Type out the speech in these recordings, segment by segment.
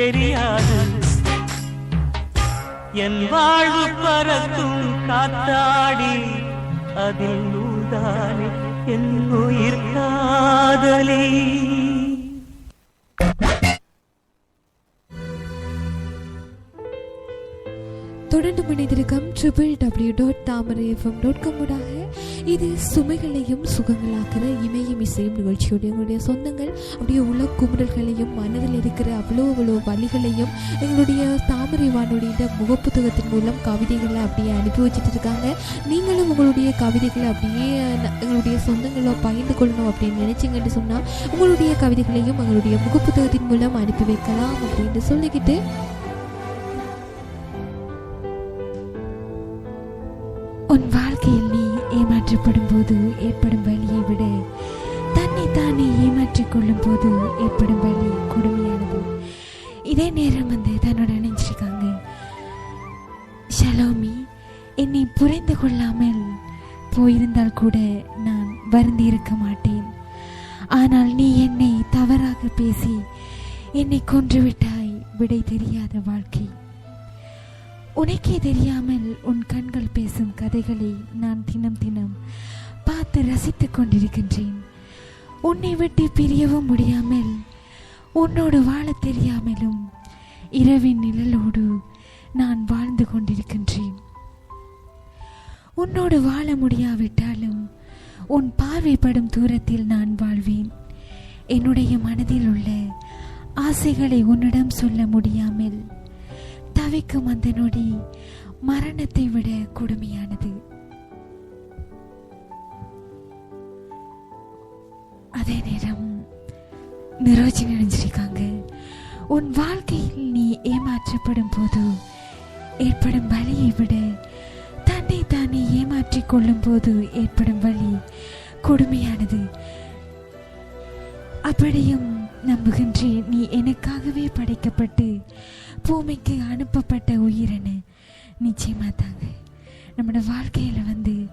தெரியாது. என் வாழ்வு பறக்கும் காத்தாடி அதில் நூதானே என் உயிர் காதலே. தொடர்ந்து மனிதருக்கம் triple W dot Thamarai FM dot காமூடாக இது சுமைகளையும் சுகங்களாக்குற இமயம் இசையும் நிகழ்ச்சியுடைய எங்களுடைய சொந்தங்கள் அப்படியே உள்ள குமுறல்களையும் மனதில் இருக்கிற அவ்வளோ அவ்வளோ வழிகளையும் எங்களுடைய தாமரை வானொலியின் முகப்புத்தகத்தின் மூலம் கவிதைகளை அப்படியே அனுப்பி வச்சுட்டு இருக்காங்க நீங்களும் உங்களுடைய கவிதைகளை அப்படியே எங்களுடைய சொந்தங்களை பகிர்ந்து கொள்ளணும் அப்படின்னு நினைச்சிங்கன்னு சொன்னால் உங்களுடைய கவிதைகளையும் எங்களுடைய முகப்புத்தகத்தின் மூலம் அனுப்பி வைக்கலாம் அப்படின்னு சொல்லிக்கிட்டு ஏமாற்றப்படும் போது ஏற்படும் வழியை விட தன்னை தானே ஏமாற்றிக் கொள்ளும் போது ஏற்படும் வழி கொடுமையானது. இதே நேரம் வந்து தன்னோட நினைச்சிருக்காங்க ஷலோமி என்னை புரிந்து கொள்ளாமல் போயிருந்தால் கூட நான் வருந்தி இருக்க மாட்டேன். ஆனால் நீ என்னை தவறாக பேசி என்னை கொன்றுவிட்டாய் விடை தெரியாத வாழ்க்கை. உனக்கே தெரியாமல் உன் கண்கள் பேசும் கதைகளை நான் தினம் தினம் பார்த்து ரசித்துக் கொண்டிருக்கின்றேன். உன்னை விட்டு பிரியவும் முடியாமல் உன்னோடு வாழத் தெரியாமலும் இரவின் நிழலோடு நான் வாழ்ந்து கொண்டிருக்கின்றேன். உன்னோடு வாழ முடியாவிட்டாலும் உன் பார்வைப்படும் தூரத்தில் நான் வாழ்வேன். என்னுடைய மனதில் உள்ள ஆசைகளை உன்னிடம் சொல்ல முடியாமல் தவிக்கும் அந்த நொடி மரணத்தை விட கொடுமையானது. அதே நேரம் நிரோஜி நினைஞ்சிருக்காங்க உன் வாழ்க்கையில் நீ ஏமாற்றப்படும் போது ஏற்படும் வலியை விட தன்னை தானே ஏமாற்றிக் கொள்ளும் போது ஏற்படும் வலி கொடுமையானது. அப்படியும் நம்புகின்றேன் நீ எனக்காகவே படைக்கப்பட்டு பூமிக்கு அனுப்பப்பட்ட உயிரனு. நிச்சயமாக தாங்க. நம்மளோட வாழ்க்கையில் வந்து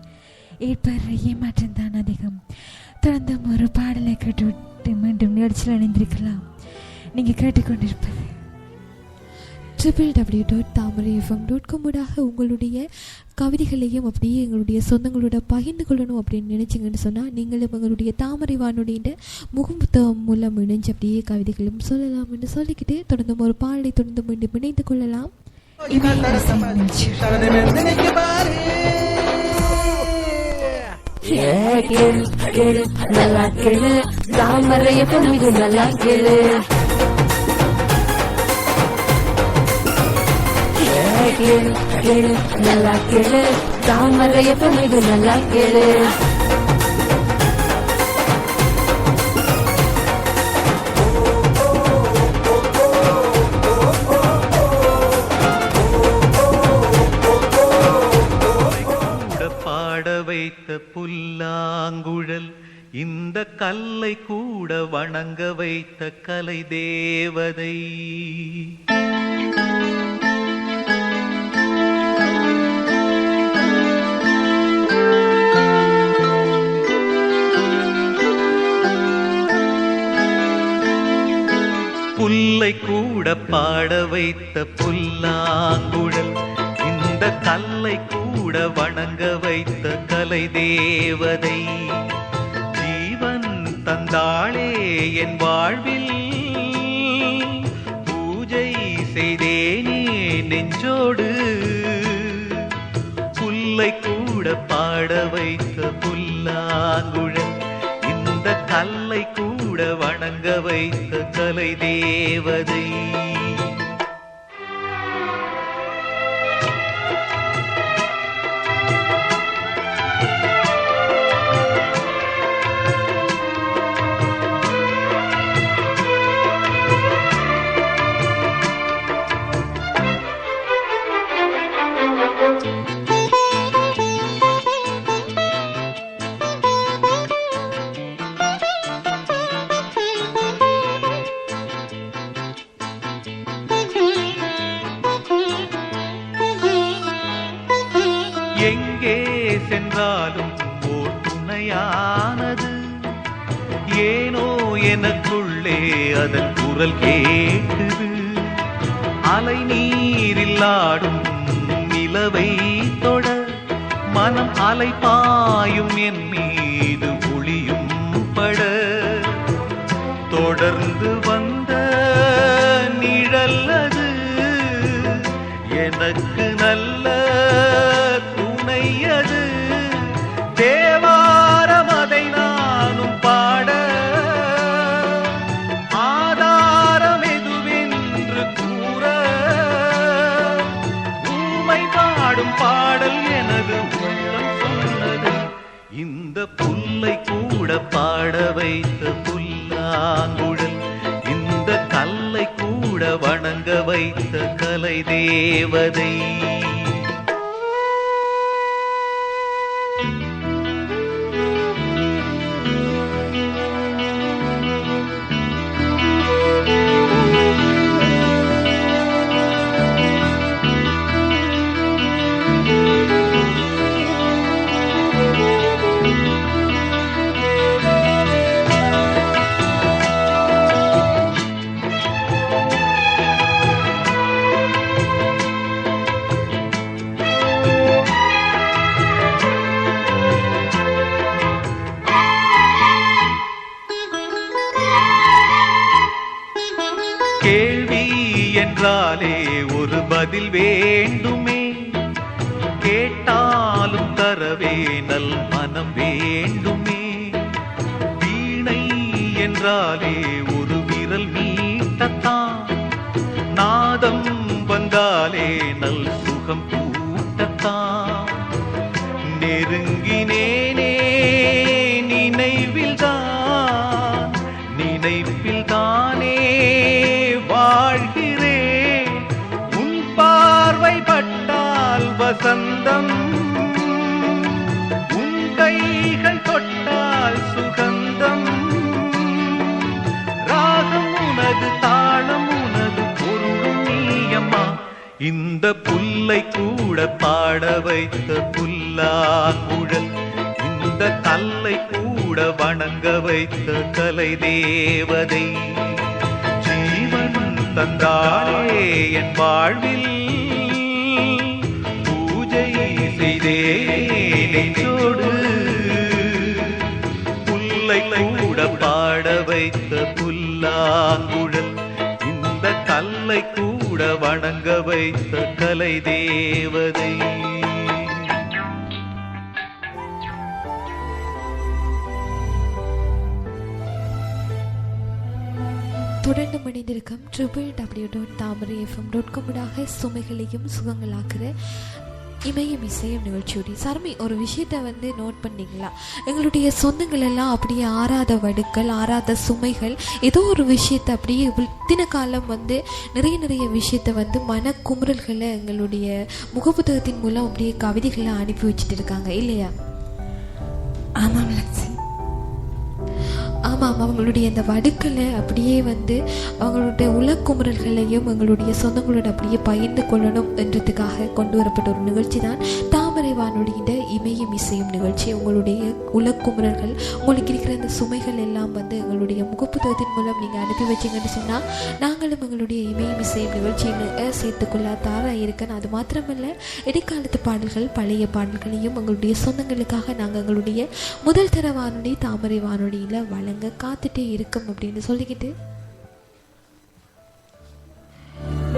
ஏற்படுற ஏமாற்றம் தான் அதிகம். தொடர்ந்து ஒரு பாடலை கேட்டுவிட்டு மீண்டும் நிகழ்ச்சியில் அணிந்திருக்கலாம் நீங்கள் கேட்டுக்கொண்டிருப்பது triple W dot Thamarai FM dot காமூடாக உங்களுடைய கவிதைகளையும் அப்படியே எங்களுடைய சொந்தங்களோட பகிர்ந்து கொள்ளணும் அப்படின்னு நினைச்சிங்கன்னு சொன்னால் நீங்களும் எங்களுடைய தாமரை வானொலியின் முகம்புத்தகம் மூலம் இணைஞ்சு அப்படியே கவிதைகளும் சொல்லலாம் என்று சொல்லிக்கிட்டு தொடர்ந்து ஒரு பாடலை தொடர்ந்து மீண்டும் இணைந்து கொள்ளலாம். கேளு நல்லா கேளு. தாமரைய பொண்ணு நல்லா கேளு. கேளு கேளு நல்லா கேளு தாமரைய பொண்ணு நல்லா கேளு வைத்த புல்லாங்குழல் இந்த கல்லை கூட வணங்க வைத்த கலை தேவதை புல்லை கூட பாட வைத்த புல்லாங்குழல் இந்த கல்லை கூட வணங்க வைத்த கலை தேவதை. ஜீவன் தந்தாளே என் வாழ்வில் கூட வணங்க வைத்த கலை தேவதை எனக்குள்ளே அதன் குரல் கேட்குது. அலை நீரில் ஆடும் நிலவை தொட மனம் அலை பாயும் என் மீது ஒளியும் பட. தொடர்ந்து வந்த நிழல் அது எனக்கு வைத்த புல்லாங்குழல் இந்த கல்லை கூட வணங்க வைத்த கலை தேவதை என்றாலே ஒரு பதில் வேண்டுமே. கேட்டாலும் தரவே நல் மனம் வேண்டுமே. வீணை என்றாலே ஒரு விரல் மீட்டத்தான் நாதம் வந்தாலே நல் சுகம் கூட்டத்தான். நெருங்கினேனே வசந்தம் உன் கைகள் தொட்டால் சுகந்தம். ராகம் உனது தாளம் உனது பொருளும் நீயம்மா இந்த புல்லை கூட பாட வைத்த புல்லாங்குழல் இந்த கல்லை கூட வணங்க வைத்த கலை தேவதை ஜீவன் தந்தாளே என் வாழ்வில். செய்தே சோடு. புல்லை கூட பாட வைத்த புல்லாங்குழல் இந்த கல்லை கூட வணங்க வைத்த கலை தேவதை தொடர்ந்து மணிந்திருக்கும் triple W dot Thamarai FM dot காமடாக சுமைகளையும் சுகங்களாக்குற இமயம் இசையம் நிகழ்ச்சியோடி சரமி ஒரு விஷயத்த வந்து நோட் பண்ணிங்களா? எங்களுடைய சொந்தங்கள் எல்லாம் அப்படியே ஆறாத வடுக்கள் ஆறாத சுமைகள் ஏதோ ஒரு விஷயத்தை அப்படியே இத்தனை காலம் வந்து நிறைய நிறைய விஷயத்த வந்து மனக்குமுறல்களை எங்களுடைய முகப்புத்தகத்தின் மூலம் அப்படியே கவிதைகளை அனுப்பி வச்சுட்டு இருக்காங்க இல்லையா? ஆமாம் லக்ஸி ஆமாம் அவங்களுடைய அந்த வடுக்களை அப்படியே வந்து அவங்களுடைய உலக்குமுறல்களையும் அவங்களுடைய சொந்தங்களோட அப்படியே பகிர்ந்து கொள்ளணும் என்றதுக்காக கொண்டு வரப்பட்ட ஒரு நிகழ்ச்சி தான் தாமரை வானொலியின் இமயம் இசையும் நிகழ்ச்சி உங்களுடைய உலக்குமுறல்கள் உங்களுக்கு இருக்கிற அந்த சுமைகள் எல்லாம் வந்து எங்களுடைய முகப்புத்தகத்தின் மூலம் நீங்கள் அனுப்பி வச்சிங்கன்னு சொன்னால் நாங்களும் எங்களுடைய இமயம் இசையும் நிகழ்ச்சியை சேர்த்துக்கொள்ள தாராக இருக்கேன் அது மாத்திரமல்ல இடைக்காலத்து பாடல்கள் பழைய பாடல்களையும் எங்களுடைய சொந்தங்களுக்காக நாங்கள் எங்களுடைய முதல் தர வானொலி தாமரை வானொலியில் வழங்க காத்துட்டே இருக்கும் அப்படின்னு சொல்லிக்கிட்டு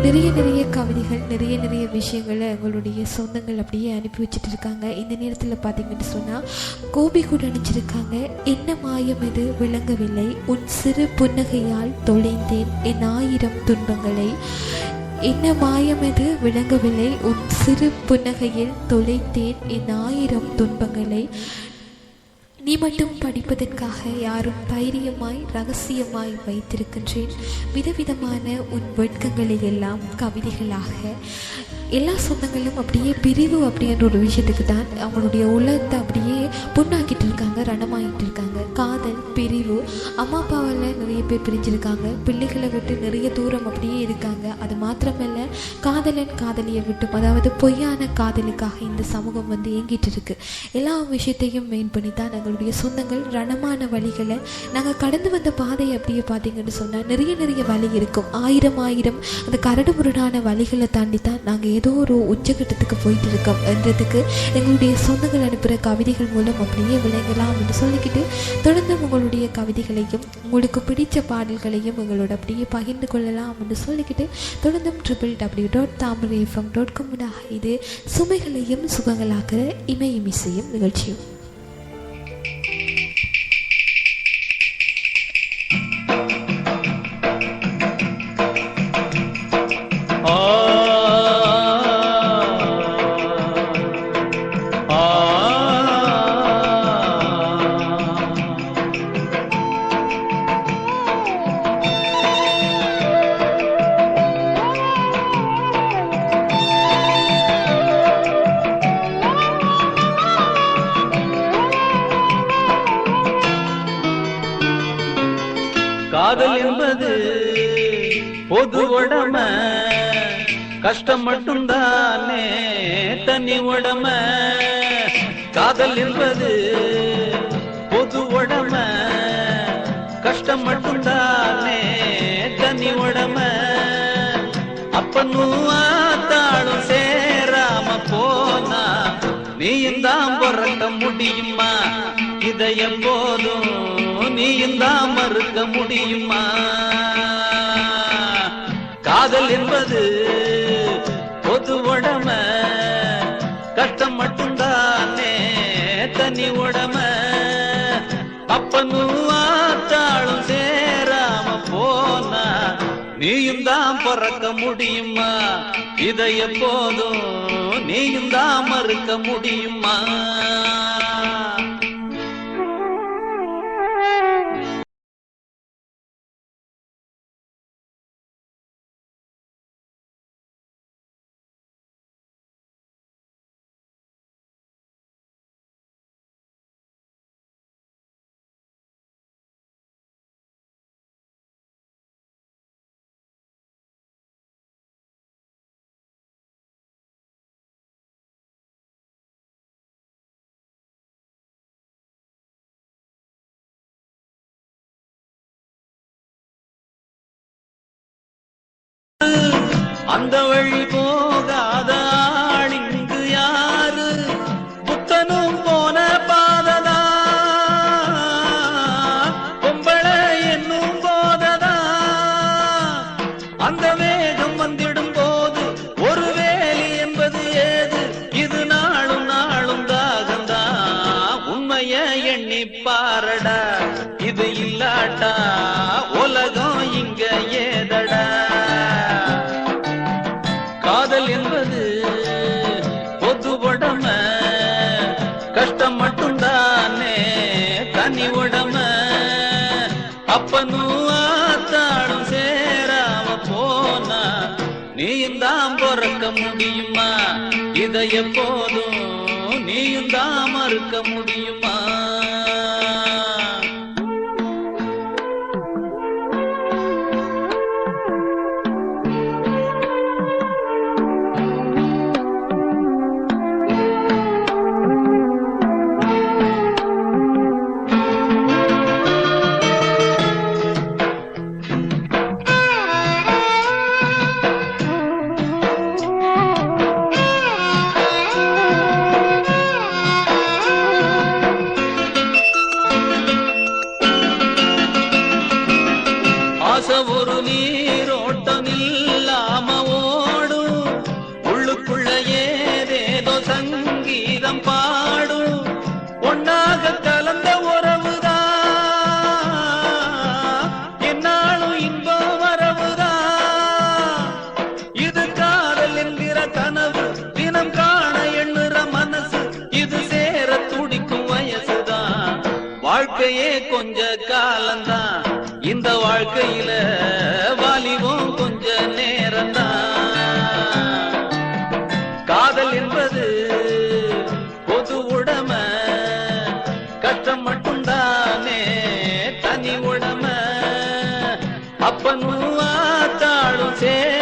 நிறைய நிறைய கவிதைகள் நிறைய நிறைய விஷயங்களை எங்களுடைய சொந்தங்கள் அப்படியே அனுப்பி வச்சுட்டு இருக்காங்க இந்த நேரத்தில் பார்த்தீங்கன்னு சொன்னால் கோபி கூட அணிச்சிருக்காங்க என்ன மாயம் இது? விளங்கவில்லை. உன் சிறு புன்னகையால் தொலைந்தேன். என் ஆயிரம் துன்பங்களை. என்ன மாயம் இது? விளங்கவில்லை. உன் சிறு புன்னகையில் தொலைத்தேன் என் ஆயிரம் துன்பங்களை. நீ மட்டும் படிப்பதற்காக யாரும் தைரியமாய் ரகசியமாய் வைத்திருக்கின்றேன். விதவிதமான உன் வெட்கங்களை எல்லாம் கவிதைகளாக எல்லா சொந்தங்களும் அப்படியே பிரிவு அப்படின்ற ஒரு விஷயத்துக்கு தான் அவங்களுடைய உள்ளத்தை அப்படியே பொண்ணாக்கிட்டு இருக்காங்க ரணமாகிட்டு இருக்காங்க. காதல் பிரிவு அம்மா அப்பாவால் நிறைய பேர் பிரிஞ்சிருக்காங்க. பிள்ளைகளை விட்டு நிறைய தூரம் அப்படியே இருக்காங்க. அது மாத்திரமல்ல காதலன் காதலியை விட்டும் அதாவது பொய்யான காதலுக்காக இந்த சமூகம் வந்து இயங்கிட்டு இருக்கு. எல்லா விஷயத்தையும் மெயின் பண்ணி தான் எங்களுடைய சொந்தங்கள் ரணமான வழிகளை நாங்கள் கடந்து வந்த பாதை அப்படியே பார்த்தீங்கன்னு சொன்னால் நிறைய நிறைய வழி இருக்கும். ஆயிரம் ஆயிரம் அந்த கரடு முரடான வழிகளை தாண்டி தான் நாங்கள் ஏதோ ஒரு உச்சகட்டத்துக்கு போயிட்டு இருக்கோம் என்றதுக்கு எங்களுடைய சொந்தங்கள் அனுப்புகிற கவிதைகள் மூலம் அப்படியே விளங்கலாம் என்று சொல்லிக்கிட்டு தொடர்ந்து உங்களுடைய கவிதைகளையும் உங்களுக்கு பிடித்த பாடல்களையும் எங்களோட அப்படியே பகிர்ந்து கொள்ளலாம் என்று சொல்லிக்கிட்டு தொடர்ந்தும் triple W dot Thamarai FM dot காம்னாக இது சுமைகளையும் சுகங்களாக்குற இமயமிசையும் நிகழ்ச்சியும். கஷ்டம் மட்டும்தானே தனி உடம. காதல் என்பது பொது உடம. கஷ்டம் மட்டும்தானே தனி உடம. அப்பனும் ஆத்தாளும் சேராம போனா நீயும் தான் பிறக்க முடியுமா? இதை எப்போதும் நீயும் தான் மறுக்க முடியுமா? காதல் என்பது மட்டும்தானே தனி உடம. அப்பனும் ஆத்தாளும் சேராம போனா? நீயும் தான் பிறக்க முடியுமா? இதை எப்போதும் நீயும் தான் மறுக்க முடியுமா? அந்த வழி போகாத ஆள் இங்கு யாரு? புத்தனும் போன பாததா? பொம்பளை என்னும் போததா? அந்த வேகம் வந்திடும் போது ஒரு வேலி என்பது ஏது? இது நாளும் நாளும் தாகந்தா. உண்மைய எண்ணி பாரடா. இது இல்லாட்டா. உலகம் இங்க ஏதடா? முடியுமா? இதை எப்போதும் நீயும் தான் மறுக்க முடியுமா? கொஞ்ச காலந்தான் இந்த வாழ்க்கையில வாலிவும் கொஞ்ச நேரம்தான். காதல் என்பது பொது உடம. கஷ்டம் மட்டும்தானே தனி உடம. அப்பன் ஆத்தாளும் சே